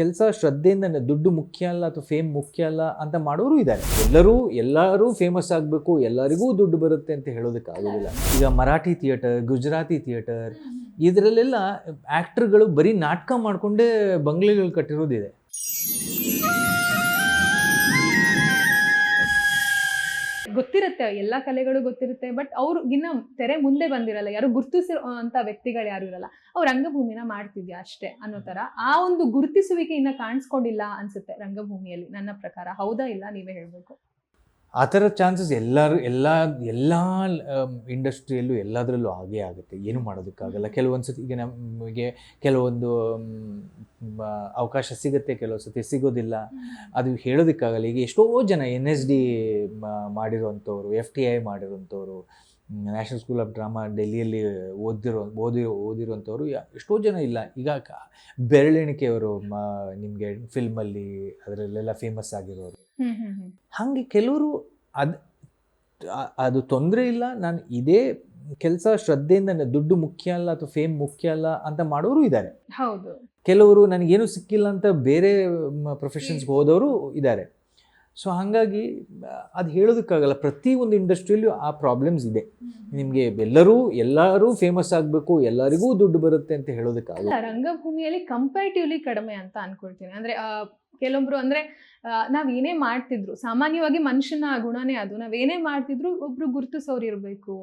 ಕೆಲಸ ಶ್ರದ್ಧೆಯಿಂದ ದುಡ್ಡು ಮುಖ್ಯ ಅಲ್ಲ ಅಥವಾ ಫೇಮ್ ಮುಖ್ಯ ಅಲ್ಲ ಅಂತ ಮಾಡೋರು ಇದ್ದಾರೆ. ಎಲ್ಲರೂ ಎಲ್ಲರೂ ಫೇಮಸ್ ಆಗಬೇಕು, ಎಲ್ಲರಿಗೂ ದುಡ್ಡು ಬರುತ್ತೆ ಅಂತ ಹೇಳೋದಕ್ಕೆ ಆಗೋದಿಲ್ಲ. ಈಗ ಮರಾಠಿ ಥಿಯೇಟರ್ ಗುಜರಾತಿ ಥಿಯೇಟರ್ ಇದರಲ್ಲೆಲ್ಲ ಆ್ಯಕ್ಟ್ರ್ಗಳು ಬರೀ ನಾಟಕ ಮಾಡಿಕೊಂಡೇ ಬಂಗ್ಲೆಗಳು ಕಟ್ಟಿರೋದಿದೆ. ಗೊತ್ತಿರುತ್ತೆ, ಎಲ್ಲ ಕಲೆಗಳು ಗೊತ್ತಿರುತ್ತೆ ಬಟ್ ಅವ್ರು ಇನ್ನ ತೆರೆ ಮುಂದೆ ಬಂದಿರಲ್ಲ, ಯಾರು ಗುರುತಿಸಿರೋ ಅಂತ ವ್ಯಕ್ತಿಗಳು ಯಾರು ಇರಲ್ಲ, ಅವ್ರು ರಂಗಭೂಮಿನ ಮಾಡ್ತಿದ್ಯಾ ಅಷ್ಟೇ ಅನ್ನೋ ತರ. ಆ ಒಂದು ಗುರುತಿಸುವಿಕೆ ಇನ್ನ ಕಾಣಿಸ್ಕೊಂಡಿಲ್ಲ ಅನ್ಸುತ್ತೆ ರಂಗಭೂಮಿಯಲ್ಲಿ, ನನ್ನ ಪ್ರಕಾರ. ಹೌದಾ ಇಲ್ಲ? ನೀವೇ ಹೇಳ್ಬೇಕು. ಆ ಥರ ಚಾನ್ಸಸ್ ಎಲ್ಲರೂ ಎಲ್ಲ ಎಲ್ಲ ಇಂಡಸ್ಟ್ರಿಯಲ್ಲೂ ಎಲ್ಲದರಲ್ಲೂ ಆಗೇ ಆಗುತ್ತೆ. ಏನು ಮಾಡೋದಕ್ಕಾಗಲ್ಲ. ಕೆಲವೊಂದು ಸತಿ ಈಗ ನಮಗೆ ಕೆಲವೊಂದು ಅವಕಾಶ ಸಿಗುತ್ತೆ ಕೆಲವು ಸತಿ ಸಿಗೋದಿಲ್ಲ. ಅದು ಹೇಳೋದಕ್ಕಾಗಲ್ಲ. ಈಗ ಎಷ್ಟೋ ಜನ ಎನ್ ಎಸ್ ಡಿ ಮಾಡಿರೋಂಥವ್ರು ಎಫ್ ಟಿ ಐ ಮಾಡಿರೋಂಥವ್ರು ನ್ಯಾಷನಲ್ ಸ್ಕೂಲ್ ಆಫ್ ಡ್ರಾಮಾ ಡೆಲ್ಲಿಯಲ್ಲಿ ಓದಿರೋ ಓದಿ ಓದಿರೋಂಥವ್ರು ಎಷ್ಟೋ ಜನ ಇಲ್ಲ. ಈಗ ಬೆರಳೆಣಿಕೆಯವರು ನಿಮಗೆ ಫಿಲ್ಮಲ್ಲಿ ಅದರಲ್ಲೆಲ್ಲ ಫೇಮಸ್ ಆಗಿರೋರು. ಹಾಗೆ ಕೆಲವರು ಅದು ಅದು ತೊಂದರೆ ಇಲ್ಲ. ನಾನು ಇದೇ ಕೆಲಸ ಶ್ರದ್ಧೆಯಿಂದ ದುಡ್ಡು ಮುಖ್ಯ ಅಲ್ಲ ಅಥವಾ ಫೇಮ್ ಮುಖ್ಯ ಅಲ್ಲ ಅಂತ ಮಾಡೋರು ಇದ್ದಾರೆ. ಹೌದು. ಕೆಲವರು ನನಗೇನು ಸಿಕ್ಕಿಲ್ಲ ಅಂತ ಬೇರೆ ಪ್ರೊಫೆಷನ್ಸ್ಗೆ ಹೋದವರು ಇದ್ದಾರೆ. ಸೊ ಹಾಗಾಗಿ ಅದು ಹೇಳೋದಕ್ಕಾಗಲ್ಲ. ಪ್ರತಿ ಒಂದು ಇಂಡಸ್ಟ್ರಿಯಲ್ಲೂ ಆ ಪ್ರಾಬ್ಲಮ್ಸ್ ಇದೆ. ನಿಮಗೆ ಎಲ್ಲರೂ ಎಲ್ಲರೂ ಫೇಮಸ್ ಆಗಬೇಕು ಎಲ್ಲರಿಗೂ ದುಡ್ಡು ಬರುತ್ತೆ ಅಂತ ಹೇಳೋದಕ್ಕಾಗಲ್ಲ. ರಂಗಭೂಮಿಯಲ್ಲಿ ಕಂಪ್ಯಾರಿಟಿವ್ಲಿ ಕಡಿಮೆ ಅಂತ ಅನ್ಕೊಳ್ತೀನಿ. ಅಂದರೆ ಆ, ಕೆಲವೊಬ್ರು ಅಂದ್ರೆ ನಾವ್ ಏನೇ ಮಾಡ್ತಿದ್ರು, ಸಾಮಾನ್ಯವಾಗಿ ಮನುಷ್ಯನ ಗುಣನೇ ಅದು. ನಾವ್ ಏನೇ ಮಾಡ್ತಿದ್ರು ಒಬ್ರು ಗುರುತಿಸೋರು ಇರ್ಬೇಕು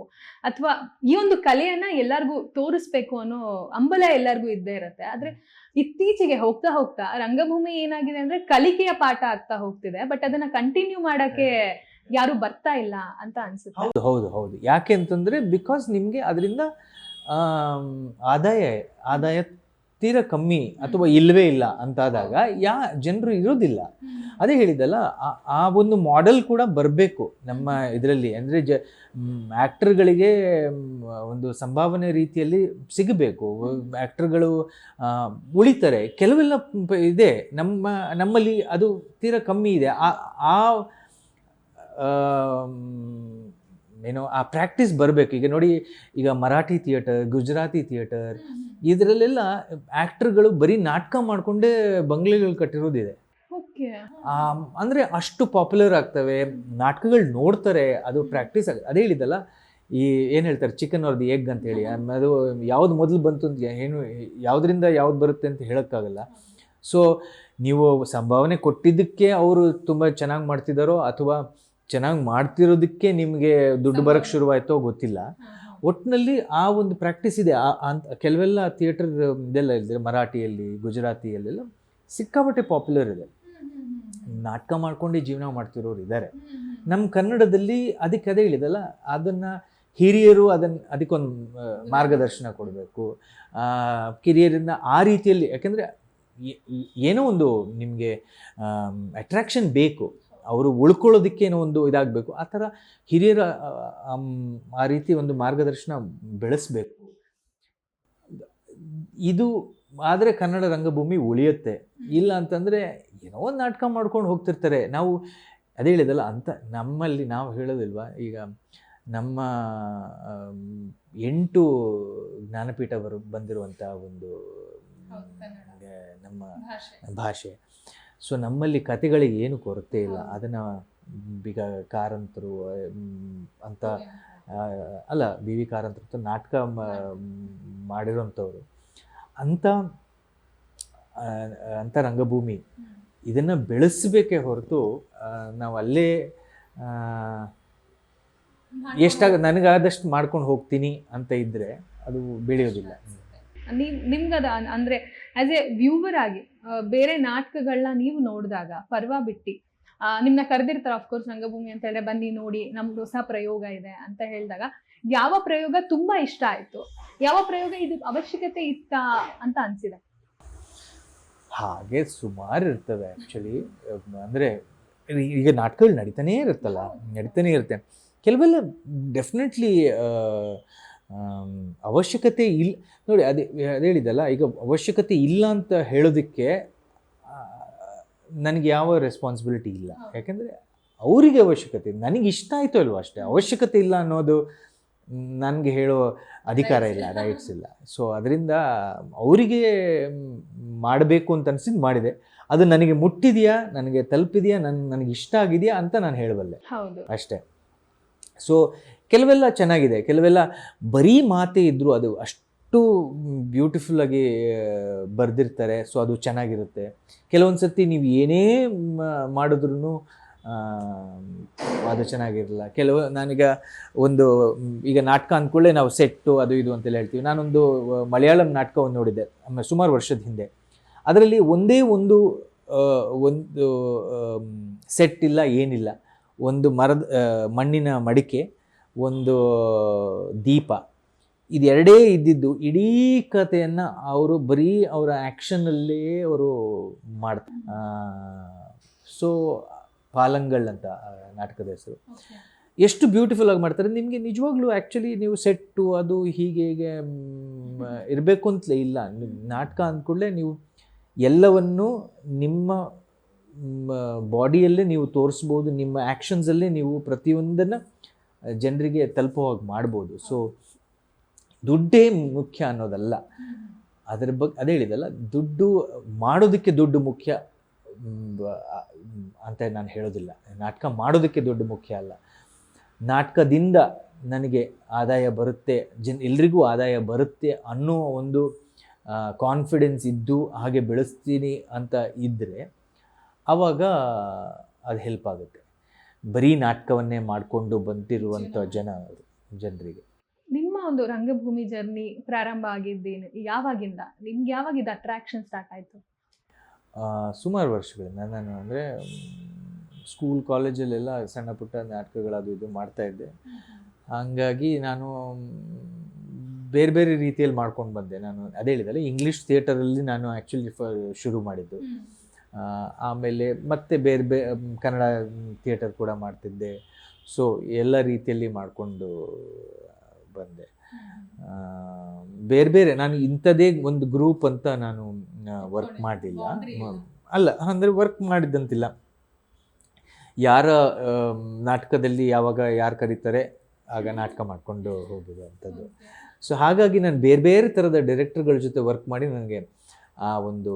ಅಥವಾ ಈ ಒಂದು ಕಲೆಯನ್ನ ಎಲ್ಲಾರ್ಗೂ ತೋರಿಸ್ಬೇಕು ಅನ್ನೋ ಅಂಬಲ ಎಲ್ಲರಿಗೂ ಇದ್ದೇ ಇರುತ್ತೆ. ಆದ್ರೆ ಇತ್ತೀಚೆಗೆ ಹೋಗ್ತಾ ಹೋಗ್ತಾ ರಂಗಭೂಮಿ ಏನಾಗಿದೆ ಅಂದ್ರೆ ಕಲಿಕೆಯ ಪಾಠ ಆಗ್ತಾ ಹೋಗ್ತಿದೆ. ಬಟ್ ಅದನ್ನ ಕಂಟಿನ್ಯೂ ಮಾಡಕ್ಕೆ ಯಾರು ಬರ್ತಾ ಇಲ್ಲ ಅಂತ ಅನ್ಸುತ್ತೆ. ಹೌದು ಹೌದು ಹೌದು. ಯಾಕೆ ಅಂತಂದ್ರೆ ಬಿಕಾಸ್ ನಿಮಗೆ ಅದರಿಂದ ಆದಾಯ ಆದಾಯ ತೀರಾ ಕಮ್ಮಿ ಅಥವಾ ಇಲ್ಲವೇ ಇಲ್ಲ ಅಂತಾದಾಗ ಯಾ ಜನರು ಇರೋದಿಲ್ಲ ಅದೇ ಹೇಳಿದ್ದಲ್ಲ, ಆ- ಒಂದು ಮಾಡೆಲ್ ಕೂಡ ಬರಬೇಕು ನಮ್ಮ ಇದರಲ್ಲಿ. ಅಂದರೆ ಜ ಆ್ಯಕ್ಟರ್ಗಳಿಗೆ ಒಂದು ಸಂಭಾವನೆ ರೀತಿಯಲ್ಲಿ ಸಿಗಬೇಕು. ಆ್ಯಕ್ಟರ್ಗಳು ಉಳಿತಾರೆ. ಕೆಲವೆಲ್ಲ ಇದೆ. ನಮ್ಮ, ನಮ್ಮಲ್ಲಿ ಅದು ತೀರ ಕಮ್ಮಿ ಇದೆ. ಆ ಏನೋ ಆ ಪ್ರಾಕ್ಟೀಸ್ ಬರಬೇಕು. ಈಗ ನೋಡಿ ಈಗ ಮರಾಠಿ ಥಿಯೇಟರ್ ಗುಜರಾತಿ ಥಿಯೇಟರ್ ಇದರಲ್ಲೆಲ್ಲ ಆ್ಯಕ್ಟ್ರ್ಗಳು ಬರೀ ನಾಟಕ ಮಾಡಿಕೊಂಡೇ ಬಂಗ್ಲೆಗಳು ಕಟ್ಟಿರೋದಿದೆ. ಅಂದ್ರೆ ಅಷ್ಟು ಪಾಪ್ಯುಲರ್ ಆಗ್ತವೆ. ನಾಟಕಗಳು ನೋಡ್ತಾರೆ. ಅದು ಪ್ರಾಕ್ಟೀಸ್ ಆಗ ಅದೇ ಹೇಳಿದ್ದಲ್ಲ ಈ ಏನು ಹೇಳ್ತಾರೆ ಚಿಕನ್ ಅವ್ರದ್ದು ಎಗ್ ಅಂತ ಹೇಳಿ ಅದು ಯಾವ್ದು ಮೊದಲು ಬಂತು ಅಂತ ಏನು ಯಾವುದರಿಂದ ಯಾವ್ದು ಬರುತ್ತೆ ಅಂತ ಹೇಳೋಕ್ಕಾಗಲ್ಲ. ಸೊ ನೀವು ಸಂಭಾವನೆ ಕೊಟ್ಟಿದ್ದಕ್ಕೆ ಅವರು ತುಂಬ ಚೆನ್ನಾಗಿ ಮಾಡ್ತಿದ್ದಾರೋ ಅಥವಾ ಚೆನ್ನಾಗಿ ಮಾಡ್ತಿರೋದಕ್ಕೆ ನಿಮಗೆ ದುಡ್ಡು ಬರೋಕ್ಕೆ ಶುರುವಾಯಿತೋ ಗೊತ್ತಿಲ್ಲ. ಒಟ್ಟಿನಲ್ಲಿ ಆ ಒಂದು ಪ್ರಾಕ್ಟೀಸ್ ಇದೆ. ಆ- ಅಂತ ಕೆಲವೆಲ್ಲ ಥಿಯೇಟರ್ ಇದೆಲ್ಲ ಇದೆ ಮರಾಠಿಯಲ್ಲಿ ಗುಜರಾತಿಯಲ್ಲೆಲ್ಲ ಸಿಕ್ಕಾಪಟ್ಟೆ ಪಾಪ್ಯುಲರ್ ಇದೆ. ನಾಟಕ ಮಾಡ್ಕೊಂಡು ಜೀವನ ಮಾಡ್ತಿರೋರು ಇದ್ದಾರೆ. ನಮ್ಮ ಕನ್ನಡದಲ್ಲಿ ಅದಕ್ಕೆ ಅದೇ ಹೇಳಿದಲ್ಲ ಅದನ್ನು ಹಿರಿಯರು ಅದನ್ನು ಅದಕ್ಕೊಂದು ಮಾರ್ಗದರ್ಶನ ಕೊಡಬೇಕು. ಕಿರಿಯರಿಂದ ಆ ರೀತಿಯಲ್ಲಿ ಯಾಕೆಂದರೆ ಏನೋ ಒಂದು ನಿಮಗೆ ಅಟ್ರಾಕ್ಷನ್ ಬೇಕು. ಅವರು ಉಳ್ಕೊಳ್ಳೋದಕ್ಕೆ ಏನೋ ಒಂದು ಇದಾಗಬೇಕು. ಆ ಥರ ಹಿರಿಯರ ಆ, ರೀತಿ ಒಂದು ಮಾರ್ಗದರ್ಶನ ಬೆಳೆಸಬೇಕು. ಇದು ಆದರೆ ಕನ್ನಡ ರಂಗಭೂಮಿ ಉಳಿಯುತ್ತೆ. ಇಲ್ಲ ಅಂತಂದರೆ ಏನೋ ಒಂದು ನಾಟಕ ಮಾಡ್ಕೊಂಡು ಹೋಗ್ತಿರ್ತಾರೆ. ನಾವು ಅದೇ ಹೇಳಿದಲ್ಲ ಅಂತ ನಮ್ಮಲ್ಲಿ ನಾವು ಹೇಳೋದಿಲ್ವಾ? ಈಗ ನಮ್ಮ ಎಂಟು ಜ್ಞಾನಪೀಠ ಬರು ಬಂದಿರುವಂಥ ಒಂದು. ನಮ್ಮ ಭಾಷೆ. ಸೊ ನಮ್ಮಲ್ಲಿ ಕತೆಗಳಿಗೆ ಏನು ಕೊರತೆ ಇಲ್ಲ. ಅದನ್ನು ಬಿಗ ಕಾರಂತರು ಅಂತ ಅಲ್ಲ ಬಿ ವಿ ಕಾರಂತರು ಅಂತ ನಾಟಕ ಮಾಡಿರೋಂಥವ್ರು ಅಂಥ ಆ, ಅಂಥ ರಂಗಭೂಮಿ ಇದನ್ನು ಬೆಳೆಸಬೇಕೇ ಹೊರತು ನಾವು ಅಲ್ಲೇ ಎಷ್ಟಾಗ ನನಗಾದಷ್ಟು ಮಾಡ್ಕೊಂಡು ಹೋಗ್ತೀನಿ ಅಂತ ಇದ್ದರೆ ಅದು ಬೆಳೆಯೋದಿಲ್ಲ. ನಿಮ್ಗದ ಅಂದ್ರೆ ಆಸ್ ಎ ವ್ಯೂವರ್ ಆಗಿ ಬೇರೆ ನಾಟಕಗಳನ್ನ ನೀವು ನೋಡಿದಾಗ, ಪರ್ವ ಬಿಟ್ಟಿ ನಿಮ್ನ ಕರೆದಿರ್ತಾರ ಅಫ್ಕೋರ್ಸ್ ರಂಗಭೂಮಿ ಅಂತ ಹೇಳಿದ್ರೆ ಬನ್ನಿ ನೋಡಿ, ನಮ್ದು ಹೊಸ ಪ್ರಯೋಗ ಇದೆ ಅಂತ ಹೇಳಿದಾಗ, ಯಾವ ಪ್ರಯೋಗ ತುಂಬಾ ಇಷ್ಟ ಆಯ್ತು? ಯಾವ ಪ್ರಯೋಗ ಇದು ಅವಶ್ಯಕತೆ ಇತ್ತ ಅಂತ ಅನ್ಸಿದೆ? ಹಾಗೆ ಸುಮಾರು ಇರ್ತವೆ ಆ್ಯಕ್ಚುಲಿ ಅಂದರೆ, ಈಗ ನಾಟಕಗಳು ನಡೀತಾನೇ ಇರುತ್ತಲ್ಲ, ನಡೀತಾನೆ ಇರುತ್ತೆ. ಕೆಲವೆಲ್ಲ ಡೆಫಿನೆಟ್ಲಿ ಅವಶ್ಯಕತೆ ಇಲ್ಲ ನೋಡಿ ಅದೇ ಅದು ಹೇಳಿದಲ್ಲ ಈಗ ಅವಶ್ಯಕತೆ ಇಲ್ಲ ಅಂತ ಹೇಳೋದಕ್ಕೆ ನನಗೆ ಯಾವ ರೆಸ್ಪಾನ್ಸಿಬಿಲಿಟಿ ಇಲ್ಲ. ಯಾಕೆಂದರೆ ಅವರಿಗೆ ಅವಶ್ಯಕತೆ. ನನಗೆ ಇಷ್ಟ ಆಯಿತು ಅಲ್ವಾ ಅಷ್ಟೇ. ಅವಶ್ಯಕತೆ ಇಲ್ಲ ಅನ್ನೋದು ನನಗೆ ಹೇಳೋ ಅಧಿಕಾರ ಇಲ್ಲ ರೈಟ್ಸ್ ಇಲ್ಲ. ಸೊ ಅದರಿಂದ ಅವರಿಗೆ ಮಾಡಬೇಕು ಅಂತ ಅನಿಸಿದ್ದು ಮಾಡಿದೆ. ಅದು ನನಗೆ ಮುಟ್ಟಿದೆಯಾ ನನಗೆ ತಲುಪಿದೆಯಾ ನನ್ನ ನನಗೆ ಇಷ್ಟ ಆಗಿದೆಯಾ ಅಂತ ನಾನು ಹೇಳಬಲ್ಲೆ. ಅಷ್ಟೇ. ಸೊ ಕೆಲವೆಲ್ಲ ಚೆನ್ನಾಗಿದೆ, ಕೆಲವೆಲ್ಲ ಬರೀ ಮಾತೇ ಇದ್ದರೂ ಅದು ಅಷ್ಟು ಬ್ಯೂಟಿಫುಲ್ಲಾಗಿ ಬರೆದಿರ್ತಾರೆ ಸೊ ಅದು ಚೆನ್ನಾಗಿರುತ್ತೆ. ಕೆಲವೊಂದು ಸರ್ತಿ ನೀವು ಏನೇ ಮಾಡಿದ್ರೂ ಅದು ಚೆನ್ನಾಗಿರಲ್ಲ. ಕೆಲವು, ನಾನೀಗ ಒಂದು, ಈಗ ನಾಟಕ ಅಂದ್ಕೊಳ್ಳೆ ನಾವು ಸೆಟ್ಟು, ಅದು ಇದು ಅಂತೆಲ್ಲ ಹೇಳ್ತೀವಿ. ನಾನೊಂದು ಮಲಯಾಳಂ ನಾಟಕವನ್ನು ನೋಡಿದ್ದೆ ಸುಮಾರು ವರ್ಷದ ಹಿಂದೆ. ಅದರಲ್ಲಿ ಒಂದೇ ಒಂದು ಒಂದು ಸೆಟ್ ಇಲ್ಲ ಏನಿಲ್ಲ. ಒಂದು ಮರದ ಮಣ್ಣಿನ ಮಡಿಕೆ ಒಂದು ದೀಪ. ಇದೆರಡೇ ಇದ್ದಿದ್ದು ಇಡೀ ಕಥೆಯನ್ನು ಅವರು ಬರೀ ಅವರ ಆ್ಯಕ್ಷನಲ್ಲೇ ಅವರು ಮಾಡ್ತಾರೆ ಸೊ ಪಾಲಂಗಳ್ ಅಂತ ನಾಟಕದ ಹೆಸರು. ಎಷ್ಟು ಬ್ಯೂಟಿಫುಲ್ ಆಗಿ ಮಾಡ್ತಾರೆ. ನಿಮಗೆ ನಿಜವಾಗ್ಲೂ ಆ್ಯಕ್ಚುಲಿ ನೀವು ಸೆಟ್ಟು ಅದು ಹೀಗೆ ಹೀಗೆ ಇರಬೇಕು ಅಂತಲೇ ಇಲ್ಲ. ನಾಟಕ ನಾಟಕ ಅಂದ್ಕೂಡಲೇ ನೀವು ಎಲ್ಲವನ್ನು ನಿಮ್ಮ ಬಾಡಿಯಲ್ಲೇ ನೀವು ತೋರಿಸ್ಬೋದು ನಿಮ್ಮ ಆ್ಯಕ್ಷನ್ಸಲ್ಲೇ ನೀವು ಪ್ರತಿಯೊಂದನ್ನು ಜನರಿಗೆ ತಲುಪೋ ಹಾಗೆ ಮಾಡ್ಬೋದು. ಸೊ ದುಡ್ಡೇ ಮುಖ್ಯ ಅನ್ನೋದಲ್ಲ. ಅದ್ರ ಬಗ್ಗೆ ಅದೇ ಹೇಳಿದಲ್ಲ, ದುಡ್ಡು ಮಾಡೋದಕ್ಕೆ ದುಡ್ಡು ಮುಖ್ಯ ಅಂತ ನಾನು ಹೇಳೋದಿಲ್ಲ. ನಾಟಕ ಮಾಡೋದಕ್ಕೆ ದುಡ್ಡು ಮುಖ್ಯ ಅಲ್ಲ. ನಾಟಕದಿಂದ ನನಗೆ ಆದಾಯ ಬರುತ್ತೆ, ಜನ್, ಎಲ್ರಿಗೂ ಆದಾಯ ಬರುತ್ತೆ ಅನ್ನೋ ಒಂದು ಕಾನ್ಫಿಡೆನ್ಸ್ ಇದ್ದು ಹಾಗೆ ಬೆಳೆಸ್ತೀನಿ ಅಂತ ಇದ್ದರೆ ಆವಾಗ ಅದು ಹೆಲ್ಪ್ ಆಗುತ್ತೆ. ಬರೀ ನಾಟಕವನ್ನೇ ಮಾಡಿಕೊಂಡು ಬಂದಿರುವಂಥ ಜನ. ಜನರಿಗೆ. ನಿಮ್ಮ ಒಂದು ರಂಗಭೂಮಿ ಜರ್ನಿ ಪ್ರಾರಂಭ ಆಗಿದ್ದೇನು? ಯಾವಾಗಿಂದ? ನಿಮ್ಗೆ ಯಾವಾಗಿಂದ ಅಟ್ರಾಕ್ಷನ್ ಸ್ಟಾರ್ಟ್ ಆಯಿತು? ಸುಮಾರು ವರ್ಷಗಳಿಂದ ನಾನು ಅಂದರೆ ಸ್ಕೂಲ್ ಕಾಲೇಜಲ್ಲೆಲ್ಲ ಸಣ್ಣ ಪುಟ್ಟ ನಾಟಕಗಳದು ಇದು ಮಾಡ್ತಾ ಇದ್ದೆ. ಹಾಗಾಗಿ ನಾನು ಬೇರೆ ಬೇರೆ ರೀತಿಯಲ್ಲಿ ಮಾಡ್ಕೊಂಡು ಬಂದೆ. ನಾನು ಅದೇ ಹೇಳಿದಲ್ಲ ಇಂಗ್ಲೀಷ್ ಥಿಯೇಟರಲ್ಲಿ ನಾನು ಆ್ಯಕ್ಚುಲಿ ಫ ಶುರು ಮಾಡಿದ್ದು. ಆಮೇಲೆ ಮತ್ತೆ ಬೇರೆ ಬೇ ಕನ್ನಡ ಥಿಯೇಟರ್ ಕೂಡ ಮಾಡ್ತಿದ್ದೆ. ಸೊ ಎಲ್ಲ ರೀತಿಯಲ್ಲಿ ಮಾಡಿಕೊಂಡು ಬಂದೆ. ಬೇರೆ ಬೇರೆ ನಾನು ಇಂಥದ್ದೇ ಒಂದು ಗ್ರೂಪ್ ಅಂತ ನಾನು ವರ್ಕ್ ಮಾಡಿಲ್ಲ. ಅಲ್ಲ ಅಂದರೆ ವರ್ಕ್ ಮಾಡಿದ್ದಂತಿಲ್ಲ. ಯಾರ ನಾಟಕದಲ್ಲಿ ಯಾವಾಗ ಯಾರು ಕರೀತಾರೆ ಆಗ ನಾಟಕ ಮಾಡಿಕೊಂಡು ಹೋಗೋದು ಅಂಥದ್ದು ಸೊ ಹಾಗಾಗಿ ನಾನು ಬೇರೆ ಬೇರೆ ಥರದ ಡೈರೆಕ್ಟರ್ಗಳ ಜೊತೆ ವರ್ಕ್ ಮಾಡಿ ನನಗೆ ಆ ಒಂದು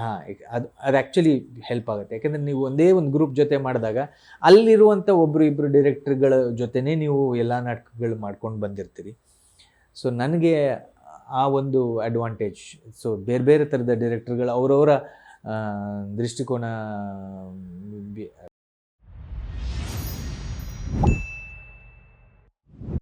ಹಾಂ ಅದು ಅದು ಆ್ಯಕ್ಚುಲಿ ಹೆಲ್ಪ್ ಆಗುತ್ತೆ. ಯಾಕೆಂದರೆ ನೀವು ಒಂದೇ ಒಂದು ಗ್ರೂಪ್ ಜೊತೆ ಮಾಡಿದಾಗ ಅಲ್ಲಿರುವಂಥ ಒಬ್ಬರು ಇಬ್ಬರು ಡಿರೆಕ್ಟ್ರ್ಗಳ ಜೊತೆನೇ ನೀವು ಎಲ್ಲ ನಾಟಕಗಳು ಮಾಡ್ಕೊಂಡು ಬಂದಿರ್ತೀರಿ. ಸೊ ನನಗೆ ಆ ಒಂದು ಅಡ್ವಾಂಟೇಜ್ ಸೊ ಬೇರೆ ಬೇರೆ ಥರದ ಡಿರೆಕ್ಟ್ರ್ಗಳು ಅವರವರ ದೃಷ್ಟಿಕೋನ